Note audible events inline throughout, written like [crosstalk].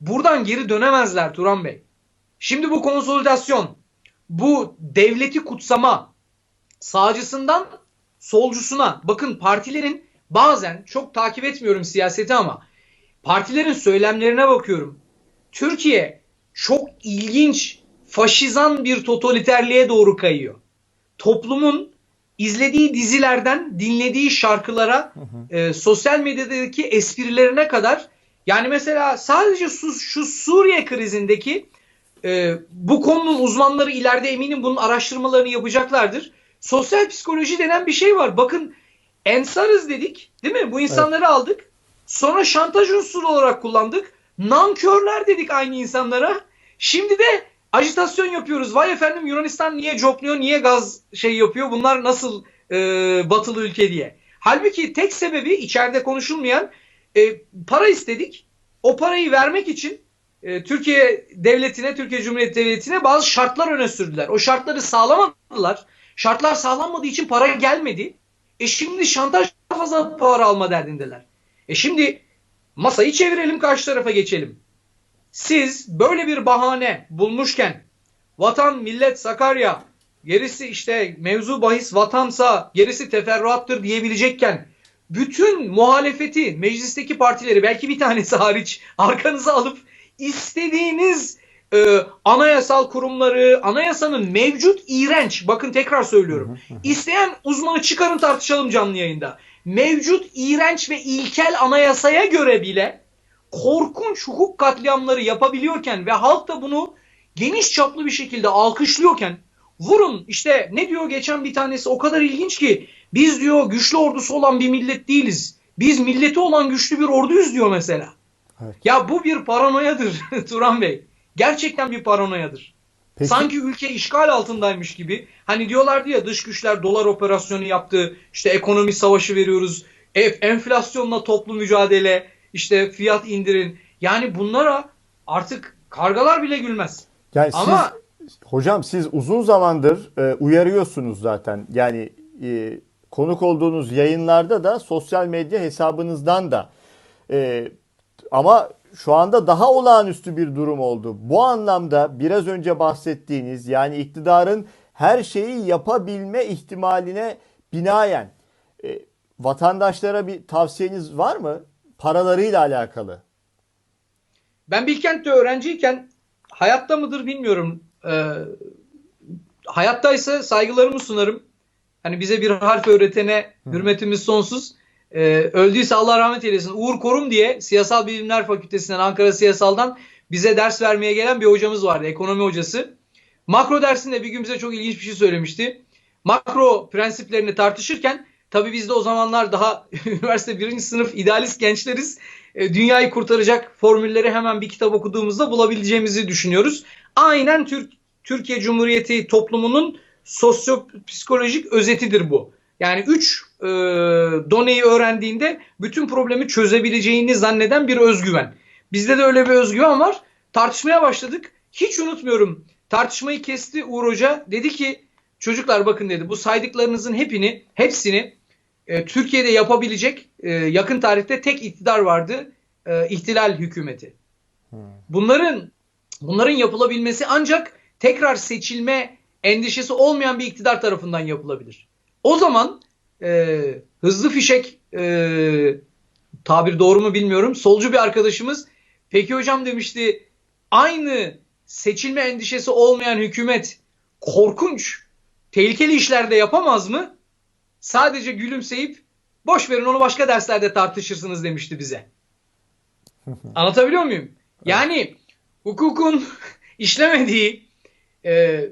buradan geri dönemezler Turan Bey. Şimdi bu konsolidasyon, bu devleti kutsama sağcısından solcusuna bakın partilerin bazen çok takip etmiyorum siyaseti ama partilerin söylemlerine bakıyorum. Türkiye çok ilginç faşizan bir totaliterliğe doğru kayıyor. Toplumun izlediği dizilerden dinlediği şarkılara e, sosyal medyadaki esprilerine kadar yani mesela sadece şu, şu Suriye krizindeki e, bu konunun uzmanları ileride eminim bunun araştırmalarını yapacaklardır. Sosyal psikoloji denen bir şey var. Bakın ensarız dedik değil mi? Bu insanları aldık. Sonra şantaj unsuru olarak kullandık. Nankörler dedik aynı insanlara. Şimdi de ajitasyon yapıyoruz. Vay efendim Yunanistan niye copluyor, niye gaz şey yapıyor? Bunlar nasıl e, batılı ülke diye. Halbuki tek sebebi içeride konuşulmayan e, para istedik. O parayı vermek için e, Türkiye devletine, Türkiye Cumhuriyeti Devleti'ne bazı şartlar öne sürdüler. O şartları sağlamadılar. Şartlar sağlanmadığı için para gelmedi. E şimdi şantaj fazla para alma derdindeler. E şimdi masayı çevirelim karşı tarafa geçelim. Siz böyle bir bahane bulmuşken vatan, millet, Sakarya gerisi işte mevzu bahis vatansa gerisi teferruattır diyebilecekken bütün muhalefeti meclisteki partileri belki bir tanesi hariç arkanıza alıp istediğiniz e, anayasal kurumları, anayasanın mevcut iğrenç, bakın tekrar söylüyorum. İsteyen uzmanı çıkarın tartışalım canlı yayında. Mevcut iğrenç ve ilkel anayasaya göre bile korkunç hukuk katliamları yapabiliyorken ve halk da bunu geniş çaplı bir şekilde alkışlıyorken vurun işte ne diyor geçen bir tanesi o kadar ilginç ki biz diyor güçlü ordusu olan bir millet değiliz. Biz milleti olan güçlü bir orduyuz diyor mesela. Evet. Ya bu bir paranoyadır [laughs] Turan Bey. Gerçekten bir paranoyadır. Peki, Sanki ülke işgal altındaymış gibi. Hani diyorlardı ya dış güçler dolar operasyonu yaptı. İşte ekonomi savaşı veriyoruz. E, enflasyonla toplu mücadele. işte fiyat indirin. Yani bunlara artık kargalar bile gülmez. yani Ama hocam siz uzun zamandır e, uyarıyorsunuz zaten. Yani e, konuk olduğunuz yayınlarda da sosyal medya hesabınızdan da. E, ama şu anda daha olağanüstü bir durum oldu. Bu anlamda biraz önce bahsettiğiniz yani iktidarın her şeyi yapabilme ihtimaline binaen e, vatandaşlara bir tavsiyeniz var mı? Paralarıyla alakalı. ben Bilkent'te öğrenciyken hayatta mıdır bilmiyorum. Ee, hayattaysa saygılarımı sunarım. Hani bize bir harf öğretene hürmetimiz sonsuz. Ee, öldüyse Allah rahmet eylesin. Uğur Korum diye Siyasal Bilimler Fakültesinden Ankara Siyasal'dan bize ders vermeye gelen bir hocamız vardı. Ekonomi hocası. Makro dersinde bir gün bize çok ilginç bir şey söylemişti. Makro prensiplerini tartışırken tabii biz de o zamanlar daha [laughs] üniversite birinci sınıf idealist gençleriz. E, dünyayı kurtaracak formülleri hemen bir kitap okuduğumuzda bulabileceğimizi düşünüyoruz. Aynen Türk Türkiye Cumhuriyeti toplumunun sosyopsikolojik özetidir bu. Yani 3 e, doneyi öğrendiğinde bütün problemi çözebileceğini zanneden bir özgüven. Bizde de öyle bir özgüven var. Tartışmaya başladık. Hiç unutmuyorum. Tartışmayı kesti Uğur Hoca. Dedi ki çocuklar bakın dedi bu saydıklarınızın hepini hepsini e, Türkiye'de yapabilecek e, yakın tarihte tek iktidar vardı. E, ihtilal hükümeti. Bunların bunların yapılabilmesi ancak tekrar seçilme endişesi olmayan bir iktidar tarafından yapılabilir. O zaman e, hızlı fişek e, tabir doğru mu bilmiyorum. Solcu bir arkadaşımız peki hocam demişti aynı seçilme endişesi olmayan hükümet korkunç tehlikeli işlerde yapamaz mı? Sadece gülümseyip boş verin onu başka derslerde tartışırsınız demişti bize. [laughs] Anlatabiliyor muyum? Yani hukukun [laughs] işlemediği, e,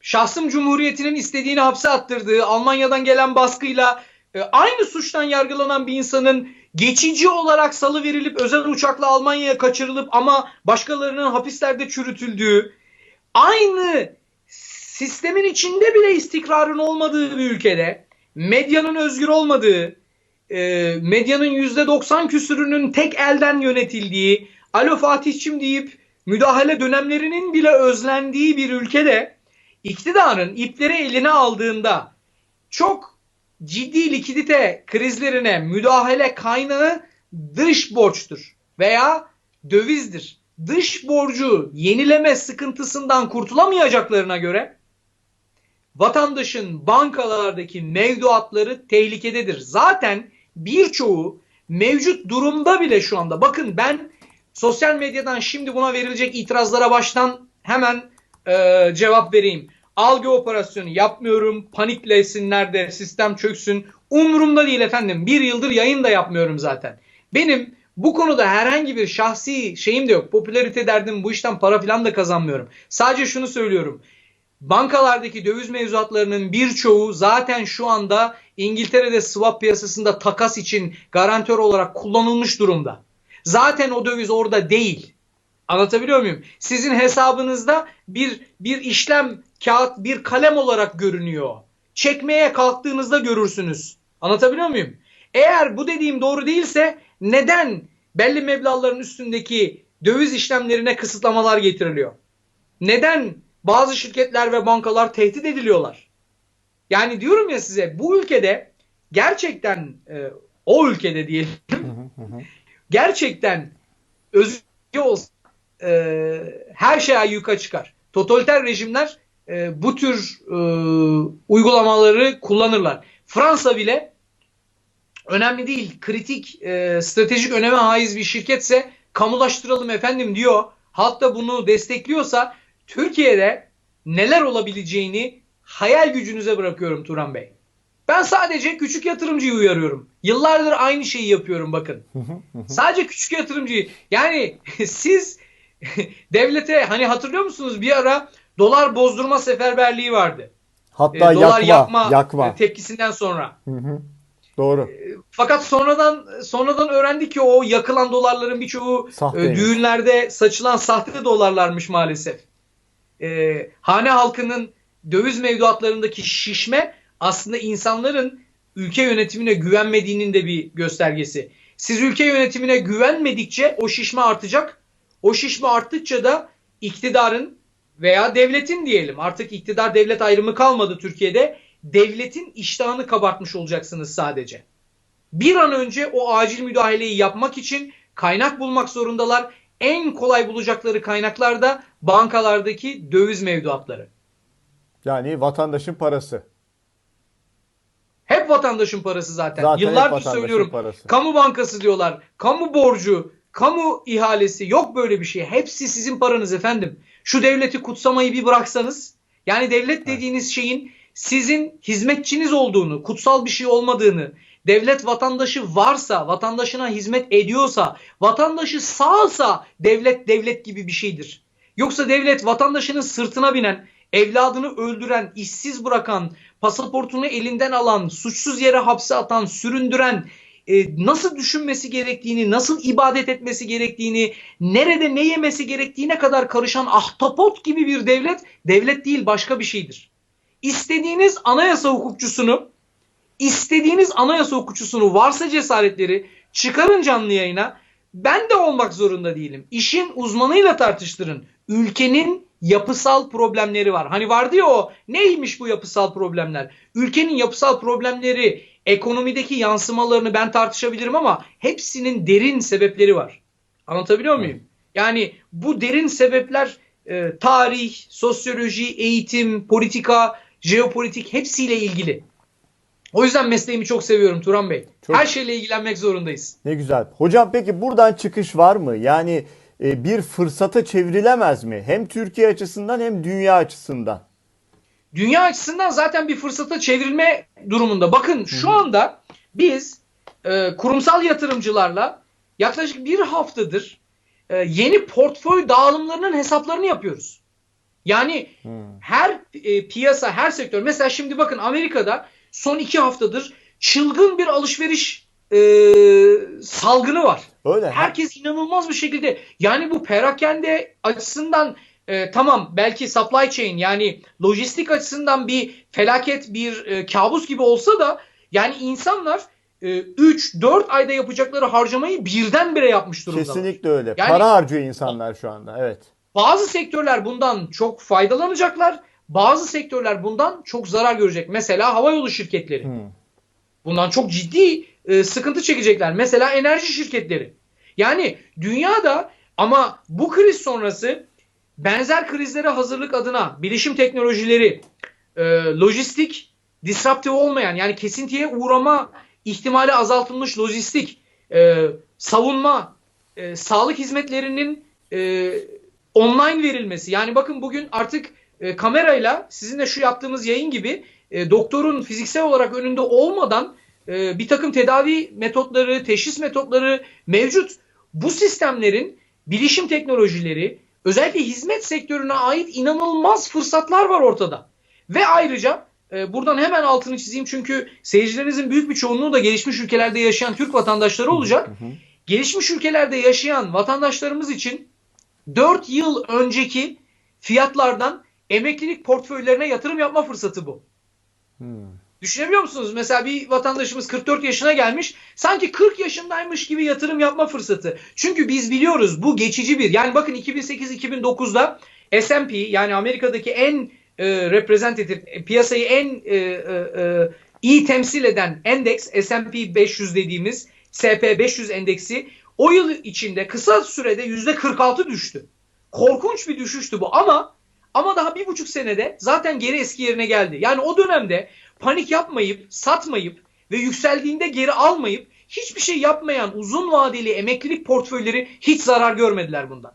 şahsım cumhuriyetinin istediğini hapse attırdığı, Almanya'dan gelen baskıyla e, aynı suçtan yargılanan bir insanın geçici olarak salı verilip özel uçakla Almanya'ya kaçırılıp ama başkalarının hapislerde çürütüldüğü, aynı sistemin içinde bile istikrarın olmadığı bir ülkede, medyanın özgür olmadığı, e, medyanın %90 küsürünün tek elden yönetildiği, alo Fatihçim deyip müdahale dönemlerinin bile özlendiği bir ülkede iktidarın ipleri eline aldığında çok ciddi likidite krizlerine müdahale kaynağı dış borçtur veya dövizdir. dış borcu yenileme sıkıntısından kurtulamayacaklarına göre vatandaşın bankalardaki mevduatları tehlikededir. Zaten birçoğu mevcut durumda bile şu anda. Bakın ben sosyal medyadan şimdi buna verilecek itirazlara baştan hemen e, cevap vereyim. Algı operasyonu yapmıyorum. Paniklesinler de sistem çöksün. Umurumda değil efendim. Bir yıldır yayın da yapmıyorum zaten. Benim bu konuda herhangi bir şahsi şeyim de yok. Popülarite derdim bu işten para falan da kazanmıyorum. Sadece şunu söylüyorum. Bankalardaki döviz mevzuatlarının birçoğu zaten şu anda İngiltere'de swap piyasasında takas için garantör olarak kullanılmış durumda. Zaten o döviz orada değil. Anlatabiliyor muyum? Sizin hesabınızda bir bir işlem kağıt bir kalem olarak görünüyor. Çekmeye kalktığınızda görürsünüz. Anlatabiliyor muyum? Eğer bu dediğim doğru değilse neden belli meblağların üstündeki döviz işlemlerine kısıtlamalar getiriliyor? Neden bazı şirketler ve bankalar tehdit ediliyorlar? Yani diyorum ya size bu ülkede gerçekten e, o ülkede diyelim gerçekten özgür olsa e, her şey ayyuka çıkar. Totaliter rejimler e, bu tür e, uygulamaları kullanırlar. Fransa bile önemli değil, kritik, e, stratejik öneme haiz bir şirketse kamulaştıralım efendim diyor. Halk da bunu destekliyorsa Türkiye'de neler olabileceğini hayal gücünüze bırakıyorum Turan Bey. Ben sadece küçük yatırımcıyı uyarıyorum. Yıllardır aynı şeyi yapıyorum bakın. sadece küçük yatırımcıyı. Yani [laughs] siz [laughs] devlete hani hatırlıyor musunuz bir ara dolar bozdurma seferberliği vardı. Hatta E, dolar yakma, yakma, yakma. e, tepkisinden sonra. Hı hı. Doğru. Fakat sonradan sonradan öğrendik ki o yakılan dolarların birçoğu e, düğünlerde saçılan sahte dolarlarmış maalesef. E, hane halkının döviz mevduatlarındaki şişme aslında insanların ülke yönetimine güvenmediğinin de bir göstergesi. Siz ülke yönetimine güvenmedikçe o şişme artacak. O şişme arttıkça da iktidarın veya devletin diyelim artık iktidar devlet ayrımı kalmadı Türkiye'de. Devletin iştahını kabartmış olacaksınız sadece. Bir an önce o acil müdahaleyi yapmak için kaynak bulmak zorundalar. En kolay bulacakları kaynaklar da bankalardaki döviz mevduatları. Yani vatandaşın parası. Hep vatandaşın parası zaten. Zaten Yıllardır söylüyorum. parası. Kamu bankası diyorlar. Kamu borcu, kamu ihalesi yok böyle bir şey. Hepsi sizin paranız efendim. Şu devleti kutsamayı bir bıraksanız. Yani devlet dediğiniz şeyin sizin hizmetçiniz olduğunu, kutsal bir şey olmadığını, devlet vatandaşı varsa, vatandaşına hizmet ediyorsa, vatandaşı sağsa devlet devlet gibi bir şeydir. Yoksa devlet vatandaşının sırtına binen, evladını öldüren, işsiz bırakan, pasaportunu elinden alan, suçsuz yere hapse atan, süründüren, e, nasıl düşünmesi gerektiğini, nasıl ibadet etmesi gerektiğini, nerede ne yemesi gerektiğine kadar karışan ahtapot gibi bir devlet, devlet değil başka bir şeydir. İstediğiniz anayasa hukukçusunu, istediğiniz anayasa hukukçusunu varsa cesaretleri çıkarın canlı yayına. Ben de olmak zorunda değilim. İşin uzmanıyla tartıştırın. Ülkenin yapısal problemleri var. Hani vardı ya o neymiş bu yapısal problemler? Ülkenin yapısal problemleri, ekonomideki yansımalarını ben tartışabilirim ama hepsinin derin sebepleri var. Anlatabiliyor muyum? Yani bu derin sebepler e, tarih, sosyoloji, eğitim, politika, jeopolitik hepsiyle ilgili. O yüzden mesleğimi çok seviyorum Turan Bey. Çok- Her şeyle ilgilenmek zorundayız. Ne güzel. Hocam peki buradan çıkış var mı? Yani bir fırsata çevrilemez mi? Hem Türkiye açısından hem dünya açısından. Dünya açısından zaten bir fırsata çevrilme durumunda. Bakın şu anda biz e, kurumsal yatırımcılarla yaklaşık bir haftadır e, yeni portföy dağılımlarının hesaplarını yapıyoruz. Yani her e, piyasa, her sektör. Mesela şimdi bakın Amerika'da son iki haftadır çılgın bir alışveriş e, salgını var. Öyle. Herkes inanılmaz bir şekilde yani bu perakende açısından e, tamam belki supply chain yani lojistik açısından bir felaket bir e, kabus gibi olsa da yani insanlar 3-4 ayda yapacakları harcamayı birdenbire yapmış durumda. Kesinlikle öyle. Yani- Para harcıyor insanlar şu anda. Evet. Bazı sektörler bundan çok faydalanacaklar. Bazı sektörler bundan çok zarar görecek. Mesela havayolu şirketleri. Hmm. Bundan çok ciddi e, sıkıntı çekecekler. Mesela enerji şirketleri. Yani dünyada Ama bu kriz sonrası benzer krizlere hazırlık adına bilişim teknolojileri, e, lojistik, disruptive olmayan yani kesintiye uğrama ihtimali azaltılmış lojistik, e, savunma, e, sağlık hizmetlerinin e, online verilmesi. Yani bakın bugün artık e, kamerayla sizinle şu yaptığımız yayın gibi e, doktorun fiziksel olarak önünde olmadan e, bir takım tedavi metotları, teşhis metotları mevcut. Bu sistemlerin bilişim teknolojileri, özellikle hizmet sektörüne ait inanılmaz fırsatlar var ortada. Ve ayrıca e, buradan hemen altını çizeyim çünkü seyircilerinizin büyük bir çoğunluğu da gelişmiş ülkelerde yaşayan Türk vatandaşları olacak. Gelişmiş ülkelerde yaşayan vatandaşlarımız için 4 yıl önceki fiyatlardan emeklilik portföylerine yatırım yapma fırsatı bu. Düşünebiliyor musunuz? Mesela bir vatandaşımız 44 yaşına gelmiş. Sanki 40 yaşındaymış gibi yatırım yapma fırsatı. Çünkü biz biliyoruz bu geçici bir. Yani bakın 2008-2009'da S&P yani Amerika'daki en e, reprezentatif e, piyasayı en e, e, e, iyi temsil eden endeks S&P 500 dediğimiz SP 500 endeksi o yıl içinde kısa sürede %46 düştü. Korkunç bir düşüştü bu ama ama daha bir buçuk senede zaten geri eski yerine geldi. Yani o dönemde panik yapmayıp, satmayıp ve yükseldiğinde geri almayıp hiçbir şey yapmayan uzun vadeli emeklilik portföyleri hiç zarar görmediler bundan.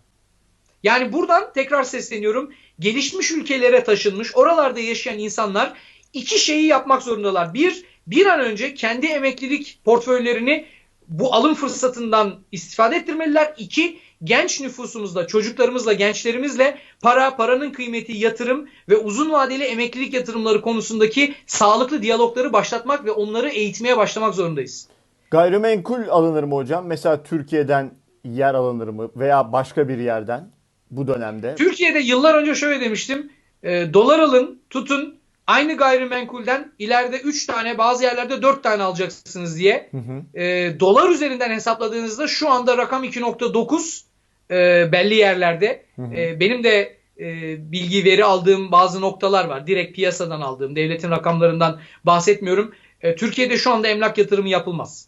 Yani buradan tekrar sesleniyorum. Gelişmiş ülkelere taşınmış, oralarda yaşayan insanlar iki şeyi yapmak zorundalar. Bir, bir an önce kendi emeklilik portföylerini bu alım fırsatından istifade ettirmeliler. İki, genç nüfusumuzla, çocuklarımızla, gençlerimizle para, paranın kıymeti, yatırım ve uzun vadeli emeklilik yatırımları konusundaki sağlıklı diyalogları başlatmak ve onları eğitmeye başlamak zorundayız. Gayrimenkul alınır mı hocam? Mesela Türkiye'den yer alınır mı veya başka bir yerden bu dönemde? Türkiye'de yıllar önce şöyle demiştim. E, dolar alın, tutun. Aynı gayrimenkulden ileride 3 tane bazı yerlerde 4 tane alacaksınız diye. Hı hı. E, dolar üzerinden hesapladığınızda şu anda rakam 2.9 e, belli yerlerde. Hı hı. E, benim de e, bilgi veri aldığım bazı noktalar var. Direkt piyasadan aldığım, devletin rakamlarından bahsetmiyorum. E, Türkiye'de şu anda emlak yatırımı yapılmaz.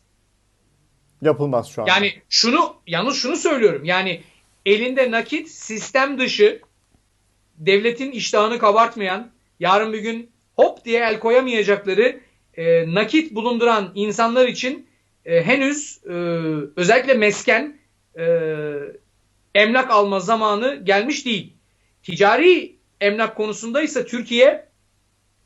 Yapılmaz şu an. Yani şunu yalnız şunu söylüyorum. Yani elinde nakit sistem dışı devletin iştahını kabartmayan yarın bir gün hop diye el koyamayacakları e, nakit bulunduran insanlar için e, henüz e, özellikle mesken e, emlak alma zamanı gelmiş değil. Ticari emlak konusunda ise Türkiye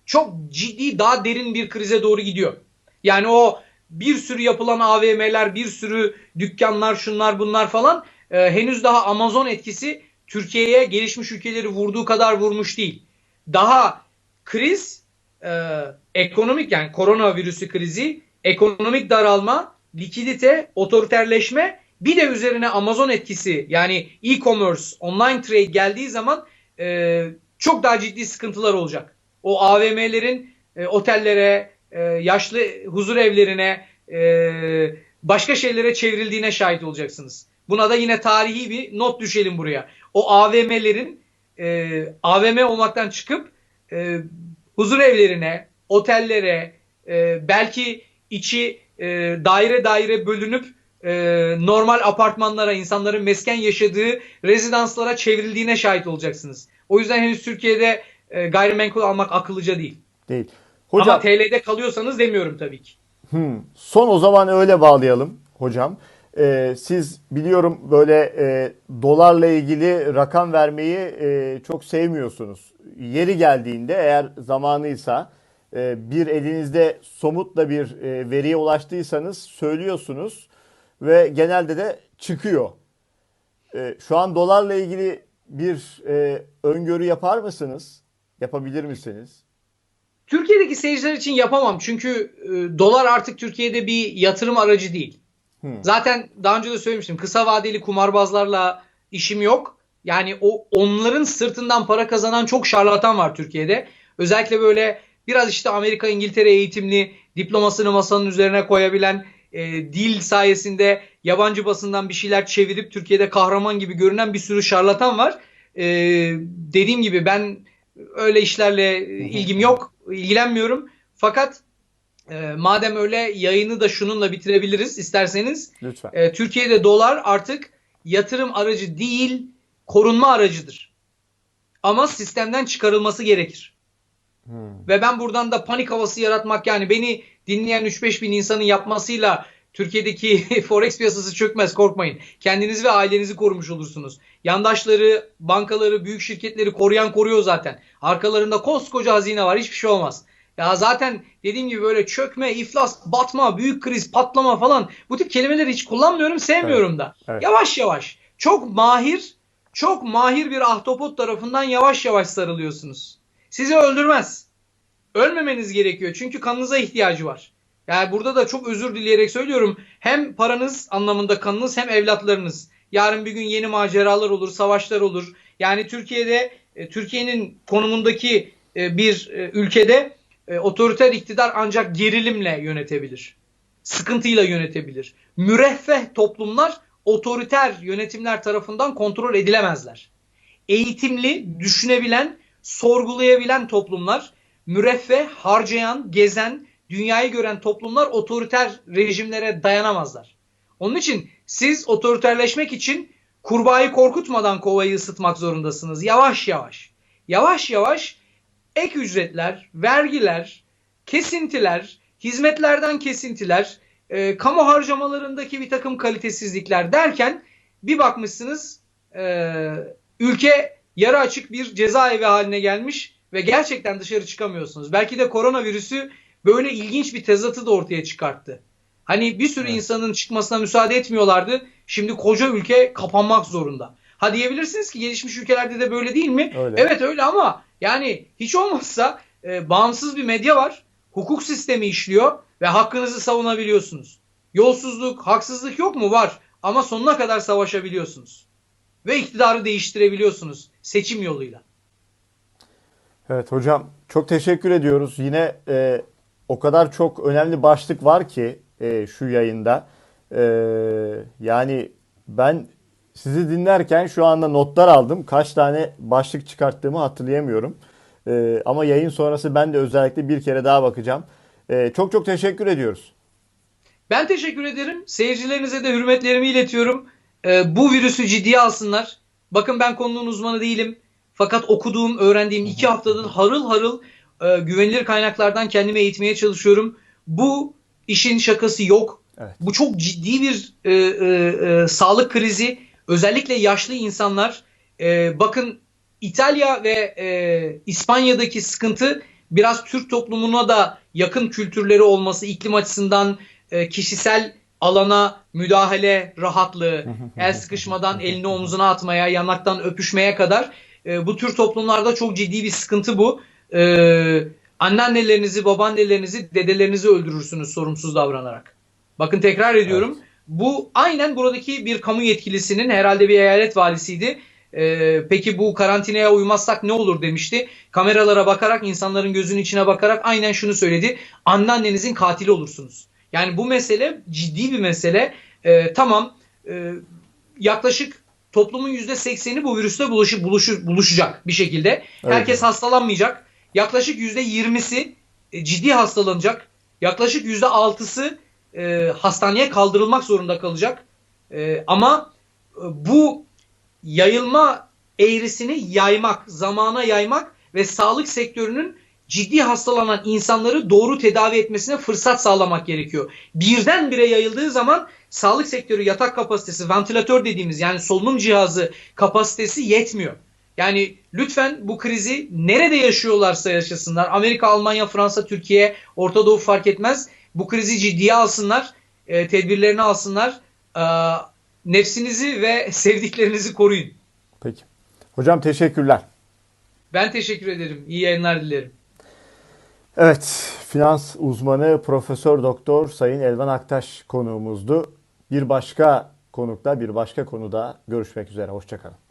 çok ciddi daha derin bir krize doğru gidiyor. Yani o bir sürü yapılan AVM'ler, bir sürü dükkanlar, şunlar bunlar falan e, henüz daha Amazon etkisi Türkiye'ye gelişmiş ülkeleri vurduğu kadar vurmuş değil. Daha kriz e, ekonomik yani koronavirüsü krizi, ekonomik daralma, likidite, otoriterleşme bir de üzerine Amazon etkisi yani e-commerce, online trade geldiği zaman e, çok daha ciddi sıkıntılar olacak. O AVM'lerin e, otellere, e, yaşlı huzur evlerine, e, başka şeylere çevrildiğine şahit olacaksınız. Buna da yine tarihi bir not düşelim buraya. O AVM'lerin e, AVM olmaktan çıkıp e, huzur evlerine, otellere, e, belki içi e, daire daire bölünüp e, normal apartmanlara, insanların mesken yaşadığı rezidanslara çevrildiğine şahit olacaksınız. O yüzden henüz Türkiye'de e, gayrimenkul almak akıllıca değil. Değil. Ama Hocam TL'de kalıyorsanız demiyorum tabii ki. hmm, son o zaman öyle bağlayalım hocam. Ee, siz biliyorum böyle e, dolarla ilgili rakam vermeyi e, çok sevmiyorsunuz. Yeri geldiğinde eğer zamanıysa e, bir elinizde somutla bir e, veriye ulaştıysanız söylüyorsunuz ve genelde de çıkıyor. E, şu an dolarla ilgili bir e, öngörü yapar mısınız? Yapabilir misiniz? Türkiye'deki seyirciler için yapamam. Çünkü e, dolar artık Türkiye'de bir yatırım aracı değil. Hmm. Zaten daha önce de söylemiştim. Kısa vadeli kumarbazlarla işim yok. Yani o onların sırtından para kazanan çok şarlatan var Türkiye'de. Özellikle böyle biraz işte Amerika, İngiltere eğitimli diplomasını masanın üzerine koyabilen e, dil sayesinde yabancı basından bir şeyler çevirip Türkiye'de kahraman gibi görünen bir sürü şarlatan var. E, dediğim gibi ben öyle işlerle ilgim yok, ilgilenmiyorum. Fakat e, madem öyle yayını da şununla bitirebiliriz isterseniz. Lütfen. E, Türkiye'de dolar artık yatırım aracı değil, korunma aracıdır. Ama sistemden çıkarılması gerekir. Ve ben buradan da panik havası yaratmak yani beni dinleyen 3-5 bin insanın yapmasıyla Türkiye'deki [laughs] forex piyasası çökmez korkmayın. Kendinizi ve ailenizi korumuş olursunuz. Yandaşları, bankaları, büyük şirketleri koruyan koruyor zaten. Arkalarında koskoca hazine var hiçbir şey olmaz. Ya zaten dediğim gibi böyle çökme, iflas, batma, büyük kriz, patlama falan bu tip kelimeleri hiç kullanmıyorum, sevmiyorum da. evet. Yavaş yavaş, çok mahir, çok mahir bir ahtapot tarafından yavaş yavaş sarılıyorsunuz. Sizi öldürmez. Ölmemeniz gerekiyor çünkü kanınıza ihtiyacı var. Yani burada da çok özür dileyerek söylüyorum. Hem paranız anlamında kanınız hem evlatlarınız. Yarın bir gün yeni maceralar olur, savaşlar olur. Yani Türkiye'de e, Türkiye'nin konumundaki e, bir e, ülkede otoriter iktidar ancak gerilimle yönetebilir. Sıkıntıyla yönetebilir. Müreffeh toplumlar otoriter yönetimler tarafından kontrol edilemezler. Eğitimli, düşünebilen, sorgulayabilen toplumlar, müreffeh, harcayan, gezen, dünyayı gören toplumlar otoriter rejimlere dayanamazlar. Onun için siz otoriterleşmek için kurbağayı korkutmadan kovayı ısıtmak zorundasınız. Yavaş yavaş. Yavaş yavaş ek ücretler, vergiler, kesintiler, hizmetlerden kesintiler, e, kamu harcamalarındaki bir takım kalitesizlikler derken bir bakmışsınız e, ülke yarı açık bir cezaevi haline gelmiş ve gerçekten dışarı çıkamıyorsunuz. Belki de koronavirüsü böyle ilginç bir tezatı da ortaya çıkarttı. Hani bir sürü Evet. insanın çıkmasına müsaade etmiyorlardı. Şimdi koca ülke kapanmak zorunda. Ha diyebilirsiniz ki gelişmiş ülkelerde de böyle değil mi? Öyle. Evet öyle ama yani hiç olmazsa e, bağımsız bir medya var. Hukuk sistemi işliyor ve hakkınızı savunabiliyorsunuz. Yolsuzluk, haksızlık yok mu? Var. Ama sonuna kadar savaşabiliyorsunuz. Ve iktidarı değiştirebiliyorsunuz seçim yoluyla. Evet hocam çok teşekkür ediyoruz. Yine e, o kadar çok önemli başlık var ki e, şu yayında. E, yani ben sizi dinlerken şu anda notlar aldım. Kaç tane başlık çıkarttığımı hatırlayamıyorum. E, ama yayın sonrası ben de özellikle bir kere daha bakacağım. E, çok çok teşekkür ediyoruz. Ben teşekkür ederim. Seyircilerinize de hürmetlerimi iletiyorum. Ee, bu virüsü ciddiye alsınlar. Bakın ben konunun uzmanı değilim. Fakat okuduğum, öğrendiğim iki haftadır harıl harıl e, güvenilir kaynaklardan kendimi eğitmeye çalışıyorum. Bu işin şakası yok. Evet. Bu çok ciddi bir e, e, e, sağlık krizi. Özellikle yaşlı insanlar. E, bakın İtalya ve e, İspanya'daki sıkıntı biraz Türk toplumuna da yakın kültürleri olması, iklim açısından e, kişisel alana müdahale rahatlığı, [laughs] el sıkışmadan elini omzuna atmaya, yanaktan öpüşmeye kadar e, bu tür toplumlarda çok ciddi bir sıkıntı bu. E, anneannelerinizi, babaannelerinizi, dedelerinizi öldürürsünüz sorumsuz davranarak. Bakın tekrar ediyorum. Bu aynen buradaki bir kamu yetkilisinin herhalde bir eyalet valisiydi. Ee, peki bu karantinaya uymazsak ne olur demişti. Kameralara bakarak, insanların gözünün içine bakarak aynen şunu söyledi. Anneannenizin katili olursunuz. Yani bu mesele ciddi bir mesele. Ee, tamam e, yaklaşık toplumun %80'i bu virüste bulaşı, buluşu, buluşacak bir şekilde. Evet. Herkes hastalanmayacak. Yaklaşık %20'si e, ciddi hastalanacak. Yaklaşık %6'sı e, hastaneye kaldırılmak zorunda kalacak. E, ama e, bu yayılma eğrisini yaymak, zamana yaymak ve sağlık sektörünün ciddi hastalanan insanları doğru tedavi etmesine fırsat sağlamak gerekiyor. Birdenbire yayıldığı zaman sağlık sektörü yatak kapasitesi, ventilatör dediğimiz yani solunum cihazı kapasitesi yetmiyor. Yani lütfen bu krizi nerede yaşıyorlarsa yaşasınlar. Amerika, Almanya, Fransa, Türkiye, Orta Doğu fark etmez. Bu krizi ciddiye alsınlar, e, tedbirlerini alsınlar. E, nefsinizi ve [laughs] sevdiklerinizi koruyun. Peki. Hocam teşekkürler. Ben teşekkür ederim. İyi yayınlar dilerim. Evet, finans uzmanı Profesör Doktor Sayın Elvan Aktaş konuğumuzdu. Bir başka konukta, bir başka konuda görüşmek üzere. Hoşçakalın.